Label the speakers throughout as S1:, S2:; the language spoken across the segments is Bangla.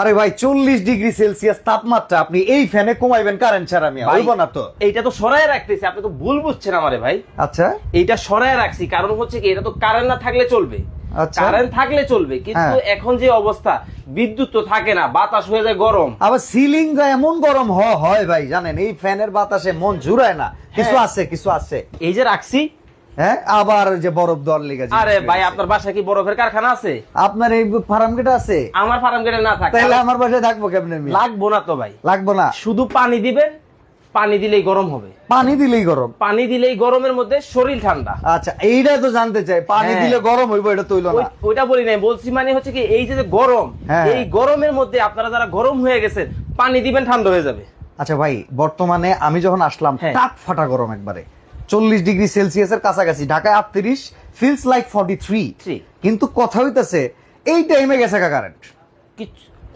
S1: আরে ভাই চল্লিশ ডিগ্রি সেলসিয়াস তাপমাত্রা আপনি এই ফ্যানে কমাইবেন কারেন্ট ছাড়া আমি হইব না তো।
S2: এইটা তো সরায় রাখতেছি আপনি তো ভুল বুঝছেন আমারে ভাই।
S1: আচ্ছা।
S2: এইটা সরায় রাখছি কারণ হচ্ছে কি এটা তো কারেন্ট না থাকলে চলবে।
S1: আচ্ছা।
S2: কারেন্ট থাকলে চলবে কিন্তু
S1: হ্যাঁ।
S2: এখন যে অবস্থা বিদ্যুৎ তো থাকে না বাতাস হয়ে যায় গরম।
S1: আবার সিলিং এমন গরম হয় ভাই জানেন এই ফ্যানের বাতাসে মন জুড়ায় না। কিছু
S2: হ্যাঁ।
S1: আছে কিছু আছে।
S2: এই যে রাখছি
S1: হ্যাঁ? আবার যে বরফ
S2: আরে ভাই আপনার বাসায় কি বরফের কারখানা আছে?
S1: আপনার এই ফার্ম গেট আছে?
S2: আমার ফার্ম গেটে না থাকে।
S1: তাহলে আমার বাসায় থাকব কেমনে আমি?
S2: লাগবো না তো ভাই।
S1: লাগবো না?
S2: শুধু পানি দিবেন পানি দিলেই গরম হবে।
S1: পানি দিলেই গরম?
S2: পানি দিলেই গরমের মধ্যে শরীর ঠান্ডা।
S1: আচ্ছা এইটা তো জানতে চাই। পানি
S2: হ্যাঁ।
S1: দিলে গরম হইব এটা তৈল না।
S2: ওইটা বলি নাই বলছি মানে হচ্ছে কি এই যে গরম
S1: হ্যাঁ।
S2: এই গরমের মধ্যে আপনারা যারা গরম হয়ে গেছেন পানি দিবেন ঠান্ডা হয়ে যাবে।
S1: আচ্ছা ভাই বর্তমানে আমি যখন আসলাম
S2: হ্যাঁ।
S1: টাক ফাটা গরম একবারে। চল্লিশ ডিগ্রি সেলসিয়াসের কাছাকাছি ঢাকায় আটত্রিশ ফিলস লাইক ফর্টি থ্রি কিন্তু কথা হইতেছে এই টাইমে গেছে কারেন্ট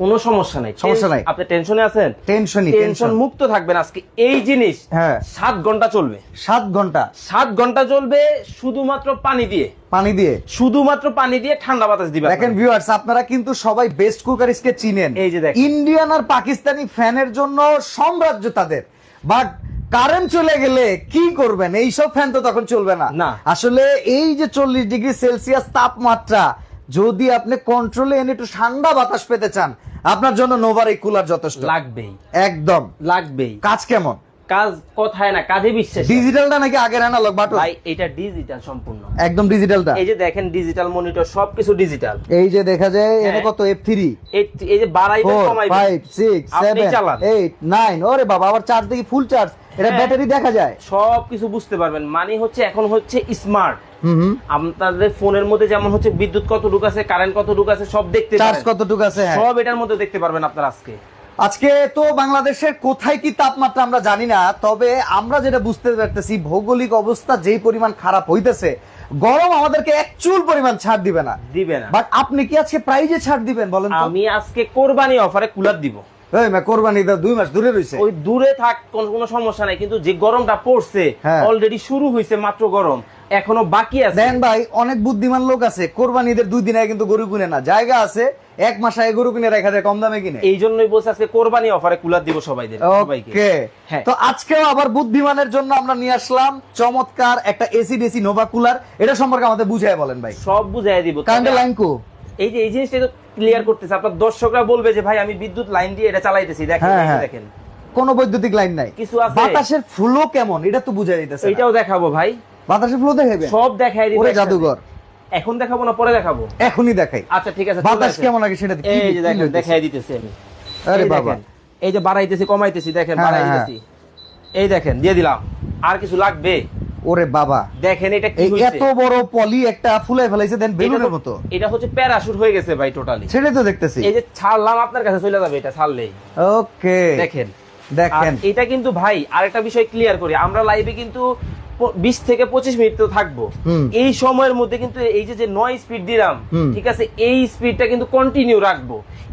S2: কোনো সমস্যা নাই।
S1: সমস্যা নাই।
S2: আপনি টেনশনে আছেন?
S1: টেনশনই
S2: টেনশন মুক্ত থাকবেন আজকে। এই জিনিস
S1: হ্যাঁ।
S2: সাত ঘণ্টা চলবে।
S1: সাত ঘণ্টা।
S2: সাত ঘণ্টা চলবে শুধুমাত্র পানি দিয়ে।
S1: পানি দিয়ে।
S2: শুধুমাত্র পানি দিয়ে ঠান্ডা বাতাস দিবে।
S1: দেখেন ভিউয়ার্স আপনারা কিন্তু সবাই বেস্ট কুকারিসকে চিনেন।
S2: এই যে দেখেন।
S1: ইন্ডিয়ান আর পাকিস্তানি ফ্যানের জন্য সাম্রাজ্য তাদের। বাট কারেন্ট চলে গেলে কি করবেন? এইসব ফ্যান তো তখন চলবে না।
S2: না।
S1: আসলে এই যে চল্লিশ ডিগ্রি সেলসিয়াস তাপমাত্রা যদি আপনি কন্ট্রোলে এনে একটু ঠান্ডা বাতাস পেতে চান আপনার জন্য নোভার এই কুলার যথেষ্ট।
S2: লাগবেই।
S1: একদম।
S2: লাগবেই।
S1: কাজ কেমন?
S2: কাজ কথায় না কাজে বিশ্বাস।
S1: ডিজিটালটা নাকি আগের অ্যানালগ বাটন?
S2: ভাই এটা ডিজিটাল সম্পূর্ণ।
S1: একদম ডিজিটালটা
S2: এই যে দেখেন ডিজিটাল মনিটর সবকিছু ডিজিটাল
S1: এই যে দেখা যায় এনে
S2: হ্যাঁ।
S1: কত এফ থ্রি
S2: এই এই যে
S1: ফাইভ সিক্স
S2: আপনি
S1: সেভেন
S2: চালান।
S1: এইট নাইন ওরে বাবা আবার চার্জ দেখি ফুল চার্জ এটা। ব্যাটারি দেখা যায়।
S2: সব কিছু বুঝতে পারবেন। মানে হচ্ছে এখন হচ্ছে স্মার্ট আপনাদের ফোনের মধ্যে যেমন হচ্ছে বিদ্যুৎ কতটুকু আছে কারেন্ট কতটুকু আছে সব দেখতে
S1: চার্জ। কতটুকু আছে হ্যাঁ।
S2: সব এটার মধ্যে দেখতে পারবেন আপনার আজকে।
S1: আজকে তো বাংলাদেশের কোথায় কি তাপমাত্রা আমরা জানি না তবে আমরা যেটা বুঝতে পারতেছি ভৌগোলিক অবস্থা যেই পরিমাণ খারাপ হইতেছে গরম আমাদেরকে এক চুল পরিমাণ ছাড় দিবে না।
S2: দিবে না।
S1: বাট আপনি কি আজকে প্রাইজে ছাড় দিবেন বলেন
S2: আমি আজকে কোরবানি অফারে কুলার দিব।
S1: কোরবানি দুই মাস দূরে রইছে।
S2: ওই দূরে থাক কোনো সমস্যা নাই কিন্তু যে গরমটা পড়ছে
S1: হ্যাঁ।
S2: অলরেডি শুরু হয়েছে মাত্র গরম এখনও বাকি আছে।
S1: দেন ভাই অনেক বুদ্ধিমান লোক আছে কোরবানিদের দুই দিন আগে কিন্তু গরু কিনে না। জায়গা আছে এক মাস আগে গরু কিনে রেখা যায় কম দামে কিনে।
S2: এই জন্যই বলছে আজকে কোরবানি অফারে কুলার দিব সবাইদের
S1: ওকে।
S2: হ্যাঁ।
S1: তো আজকেও আবার বুদ্ধিমানের জন্য আমরা নিয়ে আসলাম চমৎকার একটা এসি ডিসি নোভা কুলার। এটা সম্পর্কে আমাদের বুঝাই বলেন ভাই।
S2: সব বুঝাই দিব।
S1: কারেন্টের লাইন কো
S2: এই যে এই জিনিসটা তো ক্লিয়ার করতেছে। আপনার দর্শকরা বলবে যে ভাই আমি বিদ্যুৎ লাইন দিয়ে এটা চালাইতেছি। দেখেন
S1: হ্যাঁ,
S2: যে
S1: হ্যাঁ।
S2: দেখেন।
S1: কোনো বৈদ্যুতিক লাইন নাই।
S2: কিছু আছে?
S1: বাতাসের ফ্লো কেমন? এটা তো বুঝাই দিতেছে না।
S2: এইটাও দেখাবো ভাই।
S1: বাতাসের ফ্লো দেখাবে
S2: সব দেখাই দিব
S1: ওরে। জাদুঘর।
S2: এখন দেখাবো না পরে দেখাবো?
S1: এখনই দেখাই।
S2: আচ্ছা ঠিক আছে
S1: বাতাস কেমন লাগে সেটা কি-
S2: এই যে দেখেন দেখাই দিতেছি আমি।
S1: আরে বাবা।
S2: এই যে বাড়াইতেছি কমাইতেছি দেখেন
S1: হ্যাঁ,
S2: বাড়াই। দিতেছি। এই দেখেন দিয়ে দিলাম। আর কিছু লাগবে?
S1: ওরে বাবা।
S2: দেখেন এটা কি
S1: এত বড় পলি একটা ফুলাই ফেলাইছে দেন বেলুনের মতো
S2: এটা হচ্ছে প্যারাশুট হয়ে গেছে ভাই টোটালি
S1: ছেড়ে তো দেখতেছি।
S2: এই যে ছাড়লাম আপনার কাছে চলে যাবে এটা ছাড়লেই।
S1: ওকে
S2: দেখেন।
S1: দেখেন।
S2: এটা কিন্তু ভাই আরেকটা বিষয় ক্লিয়ার করি আমরা লাইভে কিন্তু বিশ থেকে পঁচিশ মিনিট তো থাকব। এই সময়ের মধ্যে কিন্তু এই যে যে নয় স্পিড দিলাম ঠিক আছে এই স্পিডটা কিন্তু কন্টিনিউ রাখব।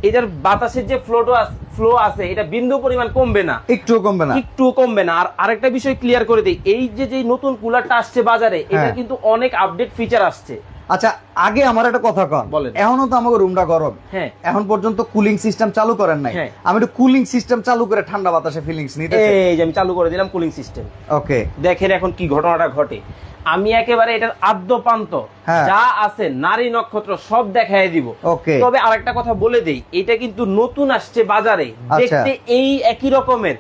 S2: এটার বাতাসের যে ফ্লোটো ফ্লো আছে এটা বিন্দু পরিমাণ কমবে না।
S1: একটু কমবে না।
S2: একটু কমবে না। আর আরেকটা বিষয় ক্লিয়ার করে দিই এই যে যে নতুন কুলারটা আসছে বাজারে এটা
S1: হ্যাঁ।
S2: কিন্তু অনেক আপডেট ফিচার আসছে।
S1: আচ্ছা আগে আমার একটা কথা কন।
S2: বলেন।
S1: এখনও তো আমাকে রুমটা গরম।
S2: হ্যাঁ।
S1: এখন পর্যন্ত কুলিং সিস্টেম চালু করেন নাই।
S2: হ্যাঁ।
S1: আমি একটু কুলিং সিস্টেম চালু করে ঠান্ডা বাতাসে ফিলিংস নিতে
S2: এই যে আমি চালু করে দিলাম কুলিং সিস্টেম
S1: ওকে
S2: দেখেন এখন কি ঘটনাটা ঘটে। আমি একেবারে এটার আদ্যপান্ত।
S1: হ্যাঁ।
S2: যা আছে নারী নক্ষত্র সব দেখাই দিব। তবে আরেকটা কথা বলে দেই এটা কিন্তু নতুন আসছে বাজারে।
S1: আচ্ছা।
S2: দেখতে এই একই রকমের।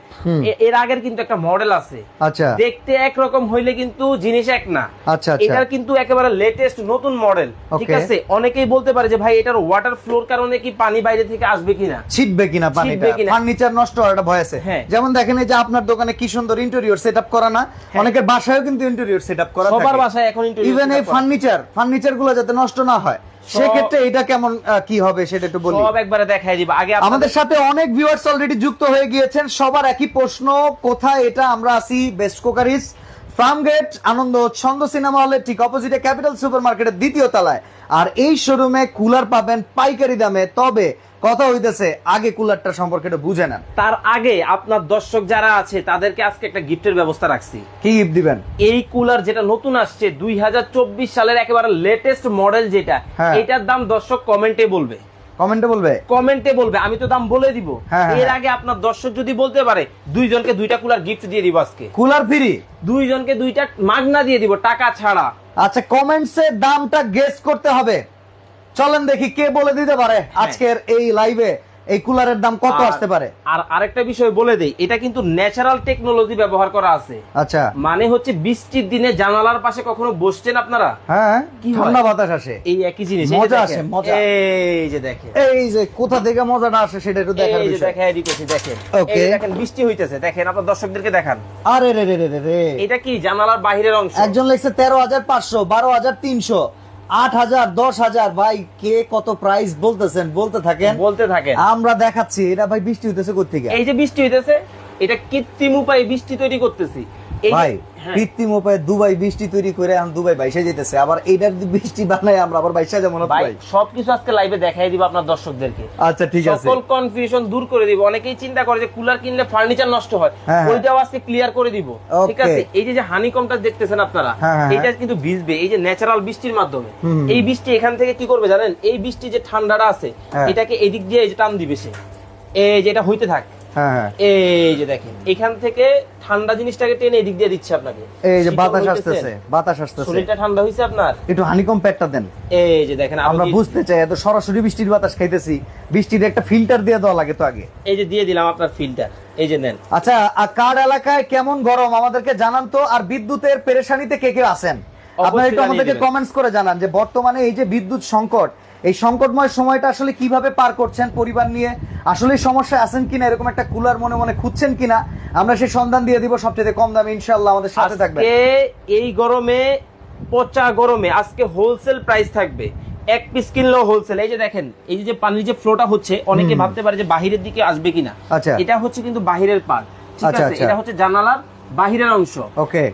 S2: এর আগের কিন্তু একটা মডেল আছে।
S1: আচ্ছা।
S2: দেখতে একরকম হইলে কিন্তু জিনিস এক না।
S1: আচ্ছা
S2: এটার কিন্তু একেবারে লেটেস্ট নতুন মডেল ঠিক আছে? অনেকেই বলতে পারে যে ভাই এটার ওয়াটার ফ্লোর কারণে কি পানি বাইরে থেকে আসবে কিনা?
S1: ছিটবে কিনা পানিটা?
S2: কিনা।
S1: ফার্নিচার নষ্ট হওয়ার একটা ভয় আছে।
S2: হ্যাঁ।
S1: যেমন দেখেন এই যে আপনার দোকানে কি সুন্দর ইন্টেরিয়র সেটআপ করা না? অনেকের বাসায়ও কিন্তু ইন্টেরিয়র সেটআপ করা
S2: সবার বাসায় এখন
S1: ইভেন এই ফার্নিচার ফার্নিচারগুলো যাতে নষ্ট না হয় সেক্ষেত্রে এটা কেমন কি হবে সেটা একটু বলি।
S2: সব একবারে দেখাই দিব। আগে
S1: আমাদের সাথে অনেক ভিউয়ার্স অলরেডি যুক্ত হয়ে গিয়েছেন। সবার একই প্রশ্ন কোথায় এটা আমরা আছি? Best কোকারিস farm gate Ananda Chhanda cinema হলের ঠিক অপোজিটে ক্যাপিটাল সুপার মার্কেটের দ্বিতীয় তলায়। আর এই শোরুমে কুলার পাবেন পাইকারি দামে তবে কথা হইতেছে আগে কুলারটা সম্পর্কে একটু বুঝে নেন।
S2: তার আগে আপনার দর্শক যারা আছে তাদেরকে আজকে একটা গিফটের ব্যবস্থা রাখছি।
S1: কি গিফট দিবেন?
S2: এই কুলার যেটা নতুন আসছে দুই হাজার চব্বিশ সালের একেবারে লেটেস্ট মডেল যেটা
S1: হ্যাঁ।
S2: এটার দাম দর্শক কমেন্টে বলবে।
S1: কমেন্টে বলবে?
S2: কমেন্টে বলবে আমি তো দাম বলে দিব।
S1: হ্যাঁ, হ্যাঁ,
S2: এর
S1: হ্যাঁ।
S2: আগে আপনার দর্শক যদি বলতে পারে দুইজনকে দুইটা কুলার গিফট দিয়ে দিব আজকে।
S1: কুলার ফ্রি
S2: দুইজনকে দুইটা মাগনা দিয়ে দিব টাকা ছাড়া।
S1: আচ্ছা কমেন্টসে দামটা গেস করতে হবে। চলেন দেখি কে বলে দিতে পারে আজকের এই লাইভে এই কুলারের দাম কত আসতে পারে?
S2: আর আরেকটা বিষয় বলে দেই এটা কিন্তু ন্যাচারাল টেকনোলজি ব্যবহার করা আছে।
S1: আচ্ছা।
S2: মানে হচ্ছে বৃষ্টির দিনে জানালার পাশে কখনো বসছেন আপনারা?
S1: হ্যাঁ
S2: কি
S1: ঠান্ডা বাতাস আসে।
S2: এই একই জিনিস
S1: মজা আসে মজা।
S2: এই যে দেখেন।
S1: এই যে কোথা থেকে মজাটা আসে সেটা একটু দেখার বিষয়।
S2: এই যে দেখেন। এদিকে দেখেন ওকে দেখেন বৃষ্টি হইতাছে দেখেন আপনার দর্শকদেরকে দেখান।
S1: আরে রে রে রে রে
S2: এটা কি জানালার বাইরের অংশ?
S1: একজন লিখছে 13500 12300 আট হাজার দশ হাজার। ভাই কে কত প্রাইস বলতেছেন? বলতে থাকেন।
S2: বলতে থাকেন।
S1: আমরা দেখাচ্ছি। এটা ভাই বৃষ্টি হইতেছে কোথেকে
S2: এই যে বৃষ্টি হইতেছে এটা কৃত্রিম উপায়ে বৃষ্টি তৈরি করতেছি।
S1: ভাই
S2: হ্যাঁ,
S1: কৃত্রিম উপায়ে দুবাই বৃষ্টি তৈরি করে এখন দুবাই বাইসে যেতেছে। আবার এইটার বৃষ্টি বানায় আমরা আবার বাইসা
S2: ভাই সবকিছু আজকে লাইভে দেখাই দিব আপনার দর্শকদেরকে।
S1: আচ্ছা ঠিক আছে।
S2: সকল কনফিউশন দূর করে দিব। অনেকেই চিন্তা করে যে কুলার কিনলে ফার্নিচার নষ্ট হয়।
S1: হ্যাঁ, হ্যাঁ।
S2: ওইটাও আজকে ক্লিয়ার করে দিব। ঠিক আছে? এই যে হানিকমটা দেখতেছেন আপনারা এটা কিন্তু ভিজবে। এই যে ন্যাচারাল বৃষ্টির মাধ্যমে। এই বৃষ্টি এখান থেকে কি করবে জানেন? এই বৃষ্টি যে ঠান্ডাটা আছে। এটাকে এদিক দিয়ে টান দিবে সে। এই যে এটা হইতে থাক। এই যে দেখেন এখান থেকে ঠান্ডা জিনিসটাকে টেনে এদিক দিয়ে দিচ্ছে আপনাকে।
S1: এই যে বাতাস আসতেছে বাতাস আসতেছে।
S2: শরীরটা ঠান্ডা হয়েছে আপনার?
S1: একটু হানিকম প্যাকটা দেন।
S2: এই যে দেখেন
S1: আমরা বুঝতে চাই এত সরাসরি বৃষ্টির বাতাস খাইতেছি বৃষ্টির একটা ফিল্টার দিয়ে দেওয়া লাগে তো আগে।
S2: এই যে দিয়ে দিলাম আপনার ফিল্টার এই যে নেন।
S1: আচ্ছা আর কার এলাকায় কেমন গরম? আমাদেরকে জানান তো আর বিদ্যুতের পেরেশানিতে কে কে আছেন? আপনারা একটু আমাদেরকে। কমেন্টস করে জানান যে বর্তমানে এই যে বিদ্যুৎ সংকট এই সংকটময় সময়টা আসলে কীভাবে পার করছেন পরিবার নিয়ে? আসলে সমস্যা আছেন কিনা? এরকম একটা কুলার মনে মনে খুঁজছেন কিনা? আমরা সেই সন্ধান দিয়ে দিব সবচেয়ে কম দামে ইনশাআল্লাহ আমাদের সাথে থাকবে
S2: এই গরমে পচা গরমে আজকে হোলসেল প্রাইস থাকবে। এক পিস কিনলেও হোলসেল এই যে দেখেন এই যে পানির যে ফ্লোটা হচ্ছে অনেকে ভাবতে পারে যে বাহিরের দিকে আসবে কিনা।
S1: আচ্ছা।
S2: এটা হচ্ছে কিন্তু বাহিরের পার ঠিক
S1: আচ্ছা,
S2: আছে?
S1: আচ্ছা।
S2: এটা হচ্ছে জানালার বাহিরের অংশ.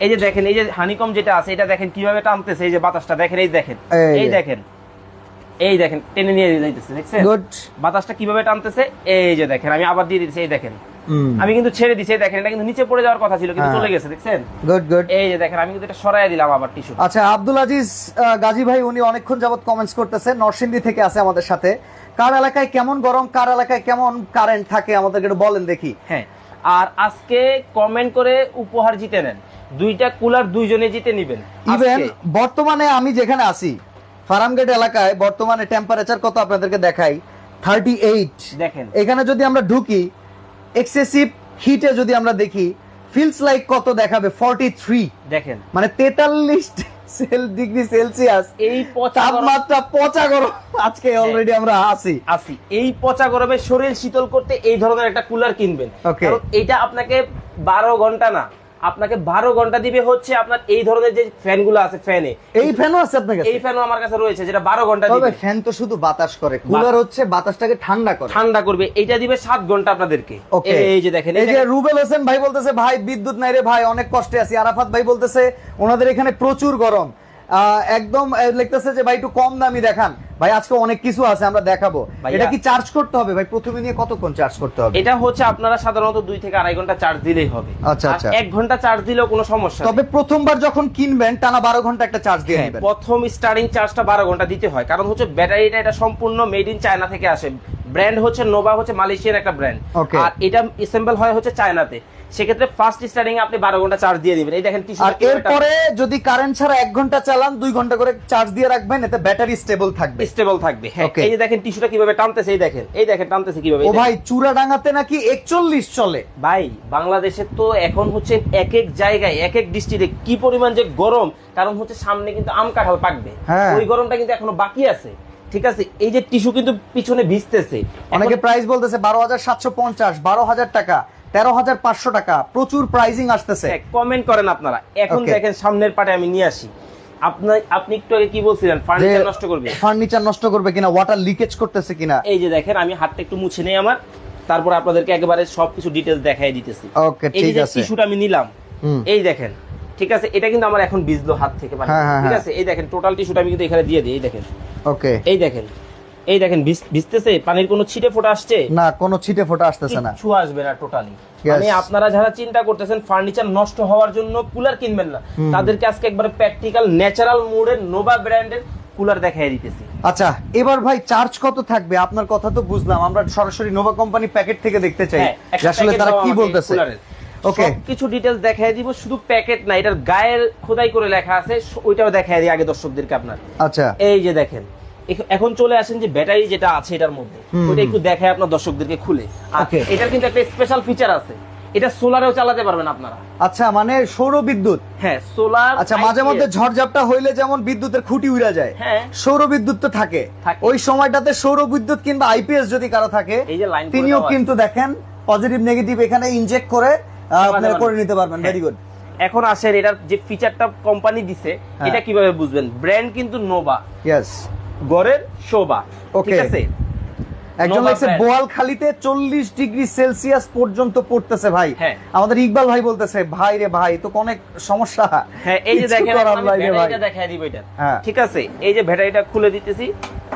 S2: এই যে দেখেন এই যে হানিকম যেটা আছে এটা দেখেন কীভাবে টানতেছে এই যে বাতাসটা। দেখেন এই দেখেন।
S1: এই
S2: দেখেন। এই দেখেন টেনে নিয়ে যাইতেছে দেখছেন? বাতাসটা কীভাবে টানতেছে? এই যে দেখেন আমি আবার দিয়ে দিচ্ছি এই দেখেন। আমি কিন্তু ছেড়ে এই দেখেন এটা কিন্তু নিচে পড়ে যাওয়ার কথা ছিল কিন্তু
S1: হ্যাঁ।
S2: চলে গেছে দেখছেন?
S1: গুড গুড
S2: এই যে দেখেন আমি কিন্তু এটা সরাই দিলাম আবার টিস্যু
S1: আচ্ছা আব্দুল আজিজ গাজী ভাই উনি অনেকক্ষণ যাবত কমেন্টস করতেছে নরসিংদী থেকে আছে আমাদের সাথে। কার এলাকায় কেমন গরম কার এলাকায় কেমন কারেন্ট থাকে আমাদেরকে একটু বলেন দেখি।
S2: হ্যাঁ আর আজকে কমেন্ট করে উপহার জিতে নেন। দুইটা কুলার দুইজনে জিতে নিবেন।
S1: ইভেন বর্তমানে আমি যেখানে আছি ফার্মগেট এলাকায় বর্তমানে টেম্পারেচার কত আপনাদেরকে দেখাই? থার্টি এইট
S2: দেখেন।
S1: এখানে যদি আমরা ঢুকি এক্সেসিভ হিটে যদি আমরা দেখি ফিলস লাইক কত দেখাবে? ফর্টি থ্রি
S2: দেখেন।
S1: মানে তেতাল্লিশ সেল ডিগ্রি সেলসিয়াস
S2: এই
S1: তাপমাত্রা পচা গরম। আজকে অলরেডি আমরা আছি।
S2: আসি এই পচা গরমে শরীর শীতল করতে এই ধরনের একটা কুলার কিনবেন। কারণ এটা আপনাকে বারো ঘণ্টা না আপনাকে বারো ঘণ্টা দিবে হচ্ছে আপনার এই ধরনের যে ফ্যানগুলো আছে ফ্যানে।
S1: এই ফ্যানও আছে আপনার কাছে?
S2: এই ফ্যানও আমার কাছে রয়েছে যেটা বারো
S1: ঘণ্টা
S2: দিবে।
S1: ফ্যান তো শুধু বাতাস করে কুলার হচ্ছে বাতাসটাকে ঠান্ডা করে।
S2: ঠান্ডা করবে এটা দিবে সাত ঘণ্টা আপনাদেরকে।
S1: ওকে।
S2: এই যে দেখেন
S1: এই যে রুবেল হোসেন ভাই বলতেছে ভাই বিদ্যুৎ নাই রে ভাই অনেক কষ্টে আছি। আরাফাত ভাই বলতেছে ওনাদের এখানে প্রচুর গরম। একদম লিখতেছে যে ভাই একটু কম দামি দেখান। ভাই আজকে অনেক কিছু আছে আমরা দেখাবো। এটা কি চার্জ করতে হবে? ভাই প্রথমে নিয়ে কতক্ষণ চার্জ করতে হবে?
S2: এটা হচ্ছে আপনারা সাধারণত দুই থেকে আড়াই ঘণ্টা চার্জ দিলেই হবে।
S1: আচ্ছা, আচ্ছা।
S2: এক ঘণ্টা চার্জ দিলেও কোনো সমস্যা
S1: তবে প্রথমবার যখন কিনবেন টানা বারো ঘণ্টা একটা চার্জ দিয়ে
S2: হ্যাঁ,
S1: নেবেন।
S2: প্রথম স্টার্টিং চার্জটা বারো ঘণ্টা দিতে হয়। কারণ হচ্ছে ব্যাটারিটা এটা সম্পূর্ণ মেড ইন চায়না থেকে আসে। ব্র্যান্ড হচ্ছে নোভা হচ্ছে মালয়েশিয়ার একটা ব্র্যান্ড আর এটা অ্যাসেম্বল হয় হচ্ছে চায়নাতে সেক্ষেত্রে ফার্স্ট স্টার্টিং আপনি বারো ঘণ্টা চার্জ দিয়ে দিবেন। এই দেখেন
S1: আর এরপরে যদি কারেন্ট ছাড়া এক ঘণ্টা চালান দুই ঘণ্টা করে চার্জ দিয়ে রাখবেন এতে ব্যাটারি স্টেবল থাকবে।
S2: স্টেবল থাকবে হ্যাঁ। এই যে দেখেন টিস্যুটা কীভাবে টানতেছে এই দেখেন এই দেখেন টানতেছে কীভাবে
S1: ও ভাই চূড়া ডাঙাতে নাকি একচল্লিশ চলে।
S2: ভাই বাংলাদেশে তো এখন হচ্ছে এক এক জায়গায় এক এক ডিস্ট্রিক্টে কি পরিমাণ যে গরম কারণ হচ্ছে সামনে কিন্তু আম কাঁঠাল পাকবে।
S1: হ্যাঁ।
S2: ওই গরমটা কিন্তু এখনও বাকি আছে। ঠিক আছে? এই যে টিস্যু কিন্তু পিছনে ভিজতেছে।
S1: অনেকে প্রাইস বলতেছে বারো হাজার সাতশো পঞ্চাশ বারো হাজার টাকা। তেরো হাজার পাঁচশো টাকা। প্রচুর প্রাইজিং আসতেছে।
S2: কমেন্ট করেন আপনারা। এখন দেখেন সামনের পাটে আমি নিয়ে আসি। আপনার আপনি একটু আগে কি বলছিলেন? ফার্নিচার নষ্ট করবে?
S1: ফার্নিচার নষ্ট করবে কিনা ওয়াটার লিকেজ করতেছে কিনা?
S2: এই যে দেখেন আমি হাতটা একটু মুছে নেই আমার। তারপর আপনাদেরকে একেবারে সবকিছু ডিটেলস দেখাই দিতেছি।
S1: ওকে ঠিক আছে।
S2: টিস্যুটা আমি নিলাম। এই দেখেন ঠিক আছে? এটা কিন্তু আমার এখন ভিজলো হাত থেকে মানে
S1: হ্যাঁ, হ্যাঁ,
S2: ঠিক
S1: হ্যাঁ।
S2: আছে? এই দেখেন টোটাল টিস্যুটা আমি কিন্তু এখানে দিয়ে দিই এই দেখেন।
S1: ওকে
S2: এই দেখেন এই দেখেন ভিজতেছে পানির কোনো ছিটে ফোটা আসছে?
S1: না কোনো ছিটে ফোটা আসতেছে না।
S2: কিচ্ছু আসবে না টোটালি. মানে আপনারা যারা চিন্তা করতেছেন ফার্নিচার নষ্ট হওয়ার জন্য কুলার কিনবেন না তাদেরকে আজকে একবারে প্র্যাকটিক্যাল ন্যাচারাল মোডের নোভা ব্র্যান্ডের কুলার দেখাই দিতেছি।
S1: আচ্ছা এবার ভাই চার্জ কত থাকবে? আপনার কথা তো বুঝলাম আমরা সরাসরি নোভা কোম্পানি প্যাকেট থেকে দেখতে চাই
S2: হ্যাঁ,
S1: আসলে তারা কি বলতেছে। ওকে
S2: কিছু ডিটেলস দেখাই দিব শুধু প্যাকেট না এটার গায়ের খোদাই করে লেখা আছে ওইটাও দেখাই দিই আগে দর্শকদেরকে আপনার।
S1: আচ্ছা।
S2: এই যে দেখেন এখন চলে আসেন যে ব্যাটারি যেটা আছে এটার মধ্যে। ওইটা একটু দেখায় আপনার দর্শকদেরকে খুলে। আর. এটার কিন্তু একটা স্পেশাল ফিচার আছে। এটা সোলারেও চালাতে পারবেন আপনারা।
S1: আচ্ছা মানে সৌর বিদ্যুৎ?
S2: হ্যাঁ সোলার
S1: আচ্ছা মাঝে মধ্যে ঝড়ঝাপটা হইলে যেমন বিদ্যুতের খুঁটি উড়া যায়
S2: হ্যাঁ।
S1: সৌর বিদ্যুৎ তো থাকে। ওই সময়টাতে সৌর বিদ্যুৎ কিংবা আইপিএস যদি কারও থাকে
S2: এই যে লাইন
S1: তিনিও কিন্তু দেখেন পজিটিভ নেগেটিভ এখানে ইনজেক্ট করে আপনারা করে নিতে পারবেন। ভেরি গুড
S2: এখন আসেন এটার যে ফিচারটা কোম্পানি দিছে
S1: হ্যাঁ।
S2: এটা কীভাবে বুঝবেন? ব্র্যান্ড কিন্তু নোভা
S1: ইয়েস
S2: গড়ের শোভা। ঠিক আছে?
S1: একজন
S2: Nova
S1: লাগছে বোয়াল খালিতে চল্লিশ ডিগ্রি সেলসিয়াস পর্যন্ত পড়তেছে ভাই।
S2: হ্যাঁ।
S1: আমাদের ইকবাল ভাই বলতেছে ভাই রে ভাই তো অনেক সমস্যা।
S2: হ্যাঁ এই যে দেখেন দেখাই দিব এটা।
S1: হ্যাঁ।
S2: ঠিক আছে? এই যে ব্যাটারিটা খুলে দিতেছি।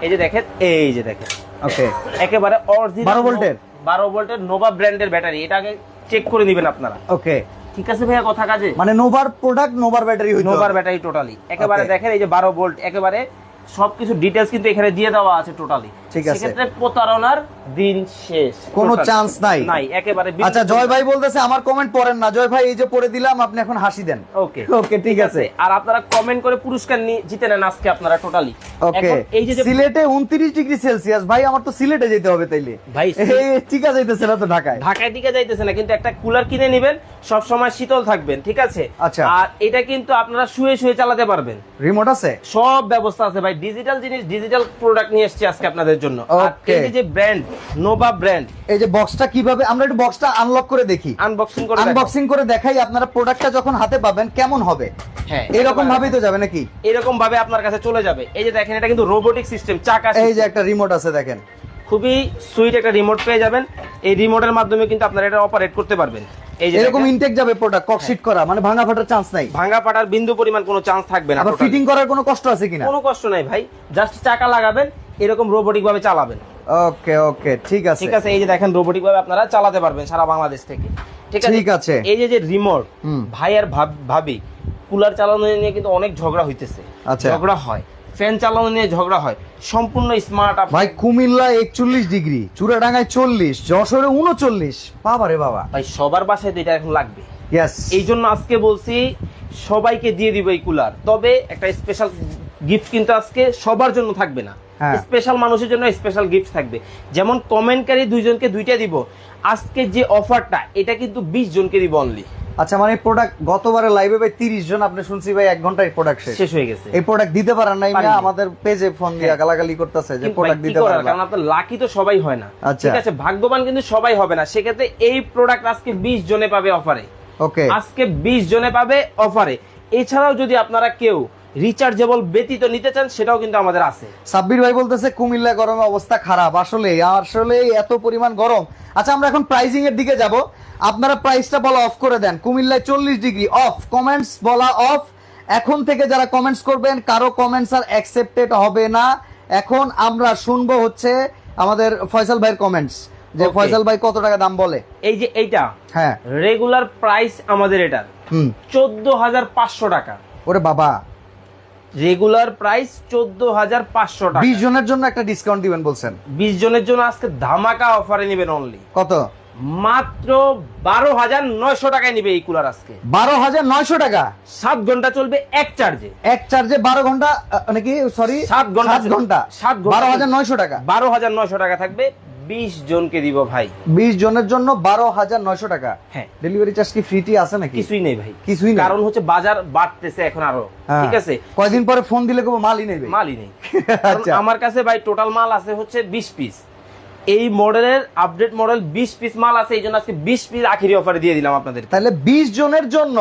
S2: এই যে দেখেন এই যে দেখেন।
S1: ওকে
S2: একেবারে অরিজিনাল
S1: 12 ভোল্টের?
S2: 12 ভোল্টের নোভা ব্র্যান্ডের ব্যাটারি। এটা আগে চেক করে নেবেন আপনারা।
S1: ওকে
S2: ঠিক আছে ভাইয়া কথা কাজে?
S1: মানে নোভার প্রোডাক্ট নোভার ব্যাটারি হইতে।
S2: নোভার ব্যাটারি টোটালি একেবারে দেখেন এই যে 12 ভোল্ট একেবারে সবকিছু ডিটেলস কিন্তু এখানে দিয়ে দেওয়া আছে টোটালি
S1: ঠিক আছে।
S2: সেক্ষেত্রে প্রতারণার দিন শেষ।
S1: কোনো চান্স নাই।
S2: নাই একেবারে
S1: আচ্ছা জয় ভাই বলতেছে আমার কমেন্ট পড়েন না। জয় ভাই এই যে পড়ে দিলাম আপনি এখন হাসি দেন।
S2: ওকে
S1: ওকে ঠিক আছে।
S2: আর আপনারা কমেন্ট করে পুরস্কার জিতে নেন আজকে আপনারা টোটালি
S1: ওকে
S2: এই যে
S1: সিলেটে উনত্রিশ ডিগ্রি সেলসিয়াস। ভাই আমার তো সিলেটে যেতে হবে তাইলে।
S2: ভাই,
S1: ঠিক আছে যাইতেছে না তো ঢাকায়।
S2: ঢাকায় দিকে যাইতেছে না কিন্তু একটা কুলার কিনে নেবেন সব সময় শীতল থাকবেন ঠিক আছে?
S1: আচ্ছা।
S2: আর এটা কিন্তু আপনারা শুয়ে শুয়ে চালাতে পারবেন।
S1: রিমোট আছে?
S2: সব ব্যবস্থা আছে ভাই। ডিজিটাল জিনিস ডিজিটাল প্রোডাক্ট নিয়ে এসেছি আজকে আপনাদের জন্য। আর এই যে ব্র্যান্ড নোভা ব্র্যান্ড
S1: এই যে বক্সটা কীভাবে আমরা একটু বক্সটা আনলক করে দেখি।
S2: আনবক্সিং করে
S1: আনবক্সিং করে দেখাই আপনারা প্রোডাক্টটা যখন হাতে পাবেন কেমন হবে।
S2: হ্যাঁ
S1: এরকম ভাবেই তো যাবে নাকি?
S2: এরকম ভাবে আপনার কাছে চলে যাবে। এই যে দেখেন এটা কিন্তু রোবোটিক সিস্টেম চাকা
S1: এই যে একটা রিমোট আছে দেখেন।
S2: খুবই সুইট একটা রিমোট পেয়ে যাবেন। এই রিমোটের মাধ্যমে কিন্তু আপনারা এটা অপারেট করতে পারবেন। এই যে
S1: এরকম ইনটেক যাবে প্রোডাক্ট ককশিট করা মানে ভাঙা ফাটার চান্স নাই।
S2: ভাঙা পাটার বিন্দু পরিমাণ কোনো চান্স থাকবে না
S1: ফিটিং করার কোনো কষ্ট আছে কিনা?
S2: কোনো কষ্ট নাই ভাই। জাস্ট চাকা লাগাবেন এরকম রোবোটিক ভাবে চালাবেন।
S1: ওকে ওকে ঠিক আছে।
S2: ঠিক আছে এই যে দেখেন রোবোটিক ভাবে আপনারা চালাতে পারবেন সারা বাংলাদেশ থেকে। ঠিক আছে?
S1: ঠিক আছে।
S2: এই যে যে রিমোট। ভাই আর ভাব- কুলার চালানো নিয়ে কিন্তু অনেক ঝগড়া হইতেছে।
S1: আচ্ছা।
S2: ঝগড়া হয়। ফ্যান চালানো নিয়ে ঝগড়া হয়। সম্পূর্ণ স্মার্ট
S1: ভাই কুমিল্লা একচল্লিশ ডিগ্রি চুরাডাঙ্গায় চল্লিশ যশোরে উনচল্লিশ। বাবা রে বাবা।
S2: ভাই সবার বাসায় তো এটা এখন লাগবে।
S1: ইয়েস
S2: এই জন্য আজকে বলছি সবাইকে দিয়ে দিব এই কুলার তবে একটা স্পেশাল গিফট কিন্তু আজকে সবার জন্য থাকবে না।
S1: হ্যাঁ।
S2: স্পেশাল মানুষের জন্য স্পেশাল গিফট থাকবে। যেমন কমেন্টকারী দুইজনকে দুইটা দিব। আজকে যে অফারটা এটা কিন্তু বিশ জনকে দিব অনলি
S1: আচ্ছা মানে প্রোডাক্ট গতবারে লাইভে ভাই তিরিশ জন আপনি শুনছি ভাই এক ঘন্টায় প্রোডাক্ট শেষ।
S2: শেষ হয়ে গেছে।
S1: এই প্রোডাক্ট দিতে পারেন নাই। আমাদের পেজে ফোন দিয়ে
S2: হ্যাঁ।
S1: গালাগালি করতেছে যে প্রোডাক্ট দিতে? পারেন
S2: কারণ আপনার লাকি তো সবাই হয় না।
S1: আচ্ছা।
S2: ঠিক আছে ভাগ্যবান কিন্তু সবাই হবে না। সেক্ষেত্রে এই প্রোডাক্ট আজকে বিশ জনে পাবে অফারে
S1: ওকে
S2: আজকে বিশ জনে পাবে অফারে এছাড়াও যদি আপনারা কেউ রিচার্জেবল ব্যতীত নিতে চান সেটাও কিন্তু আমাদের আছে।
S1: সাব্বির ভাই বলতেছে কুমিল্লা গরমে অবস্থা খারাপ। আসলে আসলে এত পরিমাণ গরম। আচ্ছা আমরা এখন প্রাইজিং এর দিকে যাব। আপনারা প্রাইসটা বলা অফ করে দেন। কুমিল্লায় চল্লিশ ডিগ্রি অফ কমেন্টস বলা অফ এখন থেকে যারা কমেন্টস করবেন কারও কমেন্টস আর অ্যাকসেপ্টেড হবে না। এখন আমরা শুনব হচ্ছে আমাদের ফয়সাল ভাইয়ের কমেন্টস যে ফয়সাল ভাই কত টাকা দাম বলে?
S2: এই যে এইটা
S1: হ্যাঁ।
S2: রেগুলার প্রাইস আমাদের এটার।
S1: হুম।
S2: চোদ্দ হাজার পাঁচশো টাকা।
S1: ওরে বাবা।
S2: রেগুলার প্রাইস চোদ্দ হাজার পাঁচশো টাকা।
S1: বিশ জনের জন্য একটা ডিসকাউন্ট দিবেন বলছেন।
S2: বিশ জনের জন্য আজকে ধামাকা অফারে নেবেন অনলি
S1: কত?
S2: মাত্র বারো হাজার নয়শো টাকায় নিবে এই কুলার আজকে।
S1: বারো হাজার নয়শো টাকা?
S2: সাত ঘণ্টা চলবে এক চার্জে
S1: এক চার্জে বারো ঘণ্টা আহ, মানে কি সরি
S2: সাত
S1: ঘণ্টা ঘণ্টা।
S2: সাত
S1: বারো হাজার নয়শো টাকা।
S2: বারো হাজার নয়শো টাকা থাকবে। বিশ জনকে দিব ভাই।
S1: বিশ জনের জন্য বারো হাজার নয়শো টাকা।
S2: হ্যাঁ।
S1: ডেলিভারি চার্জ কি ফ্রিটি আছে নাকি?
S2: কিছুই নেই ভাই।
S1: কিছুই নেই।
S2: কারণ হচ্ছে বাজার বাড়তেছে এখন আরও।
S1: হ্যাঁ।
S2: ঠিক আছে?
S1: কয়দিন পরে ফোন দিলে কেবল মালই নেবে
S2: মালই নেই।
S1: আচ্ছা।
S2: আমার কাছে ভাই টোটাল মাল আছে হচ্ছে বিশ পিস এই মডেলের আপডেট মডেল বিশ পিস মাল আছে এই জন্য আজকে বিশ পিস আখিরি অফারে দিয়ে দিলাম আপনাদের
S1: তাহলে বিশ জনের জন্য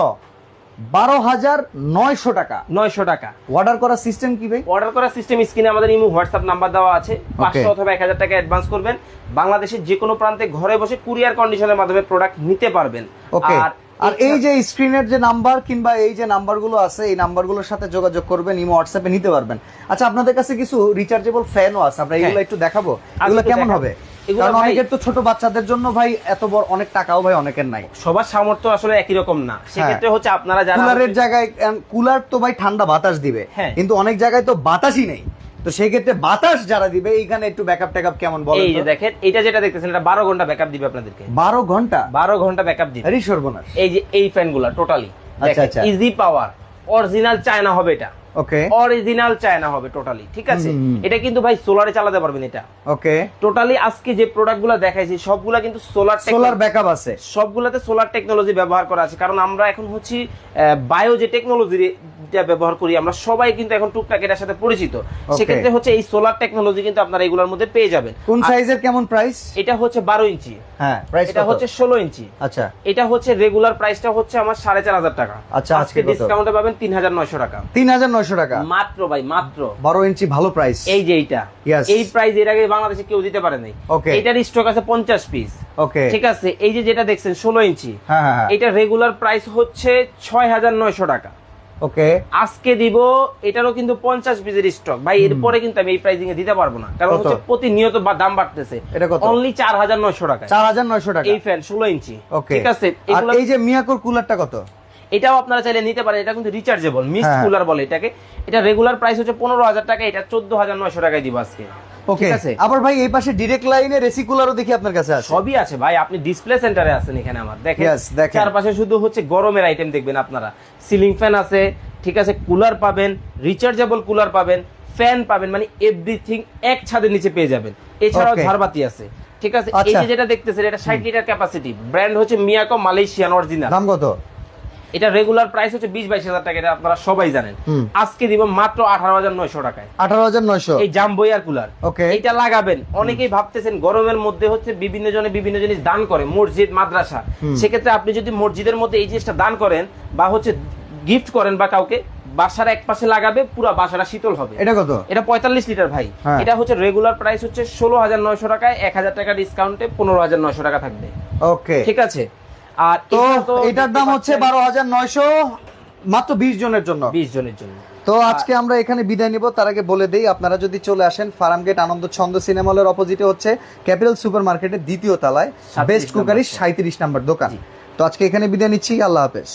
S1: বারো হাজার নয়শো টাকা।
S2: নয়শো টাকা।
S1: অর্ডার করার সিস্টেম কি ভাই?
S2: অর্ডার করার সিস্টেম স্ক্রিনে আমাদের ইমো হোয়াটসঅ্যাপ নাম্বার দেওয়া আছে। পাঁচশো অথবা এক হাজার টাকা অ্যাডভান্স করবেন। বাংলাদেশের যে কোনো প্রান্তে ঘরে বসে কুরিয়ার কন্ডিশনের মাধ্যমে প্রোডাক্ট নিতে পারবেন।
S1: ওকে
S2: আর
S1: আর এই যে স্ক্রিনের যে নাম্বার কিংবা এই যে নাম্বারগুলো আছে এই নাম্বারগুলোর সাথে যোগাযোগ করবেন ইমো হোয়াটসঅ্যাপে নিতে পারবেন। আচ্ছা আপনাদের কাছে কিছু রিচার্জেবল ফ্যানও আছে আমরা এগুলো
S2: হ্যাঁ।
S1: একটু দেখাবো। এগুলো কেমন হবে?
S2: এগুলো
S1: কারণ অনেকের তো ছোট বাচ্চাদের জন্য ভাই এত বড় অনেক টাকাও ভাই অনেকের নাই।
S2: সবার সামর্থ্য আসলে একই রকম না। সেক্ষেত্রে হচ্ছে আপনারা যারা
S1: কুলারের জায়গায় কুলার তো ভাই ঠান্ডা বাতাস দিবে।
S2: হ্যাঁ।
S1: কিন্তু অনেক জায়গায় তো বাতাসই নেই। তো সেই ক্ষেত্রে বাতাস যারা দিবে এইখানে একটু ব্যাকআপ ট্যাকআপ কেমন বলেন
S2: এই যে দেখেন এটা যেটা দেখতেছেন এটা বারো ঘণ্টা ব্যাকআপ দিবে আপনাদেরকে।
S1: বারো ঘণ্টা?
S2: বারো ঘণ্টা ব্যাকআপ দিবে।
S1: আরে সর্বনাশ।
S2: এই যে এই ফ্যানগুলা টোটালি
S1: আচ্ছা, আচ্ছা।
S2: ইজি পাওয়ার অরিজিনাল চায়না হবে এটা।
S1: ওকে
S2: অরিজিনাল চায়না হবে টোটালি ঠিক আছে। এটা কিন্তু ভাই সোলারে চালাতে পারবেন এটা।
S1: ওকে
S2: টোটালি আজকে যে প্রোডাক্টগুলো দেখাইছি সবগুলা কিন্তু সোলার
S1: সোলার ব্যাকআপ আছে।
S2: সবগুলাতে সোলার টেকনোলজি ব্যবহার করা আছে। কারণ আমরা এখন হচ্ছি বায়ো যে টেকনোলজি ব্যবহার করি আমরা সবাই কিন্তু এখন টুকটাক এটার সাথে পরিচিত। সেক্ষেত্রে হচ্ছে এই সোলার টেকনোলজি কিন্তু আপনারা এগুলোর মধ্যে পেয়ে যাবেন।
S1: কোন সাইজের কেমন প্রাইস
S2: এটা হচ্ছে বারো ইঞ্চি।
S1: হ্যাঁ প্রাইস
S2: এটা হচ্ছে ষোলো ইঞ্চি।
S1: আচ্ছা।
S2: এটা হচ্ছে রেগুলার প্রাইসটা হচ্ছে আমার সাড়ে চার হাজার টাকা।
S1: আচ্ছা, আজকে
S2: ডিসকাউন্টে পাবেন তিন হাজার নয়শো টাকা।
S1: তিন হাজার নয়শো টাকা?
S2: মাত্র ভাই মাত্র।
S1: বারো ইঞ্চি ভালো প্রাইস
S2: এই যে এইটা। এই প্রাইস এর আগে বাংলাদেশে কেউ দিতে পারে নাই. এটার স্টক আছে পঞ্চাশ পিস
S1: ওকে
S2: ঠিক আছে? এই যে যেটা দেখছেন ষোলো ইঞ্চি।
S1: হ্যাঁ হ্যাঁ হ্যাঁ।
S2: এটা রেগুলার প্রাইস হচ্ছে ছয় হাজার নয়শো টাকা।
S1: ওকে।
S2: আজকে দিব এটারও কিন্তু পঞ্চাশ পিসের স্টক ভাই এরপরে কিন্তু আমি এই প্রাইসিং এ দিতে পারব না। কারণ হচ্ছে প্রতিনিয়ত দাম বাড়তেছে।
S1: এটা কত?
S2: অনলি চার হাজার নয়শো টাকা
S1: চার হাজার নয়শো টাকা?
S2: এই ফ্যান ষোলো ইঞ্চি।
S1: ওকে।
S2: ঠিক আছে?
S1: এই যে মিয়াকোর কুলারটা কত?
S2: এটাও আপনারা চাইলে নিতে পারেন। এটা কিন্তু রিচার্জেবল
S1: হ্যাঁ।
S2: কুলার বলে এটাকে। এটা রেগুলার প্রাইস হচ্ছে পনেরো হাজার টাকা এটা চোদ্দ হাজার নয়শো টাকায় দিব আজকে।
S1: ওকে আবার ভাই এই পাশে ডিরেক্ট লাইনে রেসি কুলারও দেখি আপনার কাছে আছে।
S2: সবই আছে ভাই আপনি ডিসপ্লে সেন্টারে আছেন এখানে আমার দেখেন? চারপাশে শুধু হচ্ছে গরমের আইটেম দেখবেন আপনারা। সিলিং ফ্যান আছে ঠিক আছে? কুলার পাবেন রিচার্জেবল কুলার পাবেন ফ্যান পাবেন মানে এভরিথিং এক ছাদের নিচে পেয়ে যাবেন। এছাড়াও. ঝাড়বাতি আছে ঠিক আছে? এই
S1: আচ্ছা।
S2: যে যেটা দেখতেছেন এটা ষাট লিটার ক্যাপাসিটি ব্র্যান্ড হচ্ছে মিয়াকো মালয়েশিয়ান অরিজিনাল
S1: দাম কত?
S2: এটা রেগুলার প্রাইস হচ্ছে বিশ বাইশ হাজার টাকা এটা আপনারা সবাই জানেন। আজকে দিব মাত্র আঠারো হাজার নয়শো টাকায়।
S1: আঠারো হাজার নয়শো।
S2: এই জাম্বয়ার কুলার
S1: Okay.
S2: এটা লাগাবেন। অনেকেই ভাবতেছেন গরমের মধ্যে হচ্ছে বিভিন্ন জনে বিভিন্ন জিনিস দান করে মসজিদ মাদ্রাসা। সেক্ষেত্রে আপনি যদি মসজিদের মধ্যে এই জিনিসটা দান করেন বা হচ্ছে গিফট করেন বা কাউকে বাসার এক পাশে লাগাবে পুরো বাসাটা শীতল হবে।
S1: এটা কত?
S2: এটা পঁয়তাল্লিশ লিটার ভাই।
S1: হ্যাঁ।
S2: এটা হচ্ছে রেগুলার প্রাইস হচ্ছে ষোলো হাজার নয়শো টাকায় এক হাজার টাকা ডিসকাউন্টে পনেরো হাজার নয়শো টাকা থাকবে।
S1: ওকে
S2: ঠিক আছে? আর
S1: তো এটার দাম হচ্ছে বারো হাজার নয়শো মাত্র বিশ জনের জন্য।
S2: বিশ জনের জন্য।
S1: তো আজকে আমরা এখানে বিদায় নিব। তার আগে বলে দিই আপনারা যদি চলে আসেন ফার্মগেট আনন্দ ছন্দ সিনেমা হলের অপোজিটে হচ্ছে ক্যাপিটাল সুপার মার্কেটের দ্বিতীয় তলায় বেস্ট কুকারি। সাঁত্রিশ নাম্বার দোকান। তো আজকে এখানে বিদায় নিচ্ছি। আল্লাহ হাফেজ।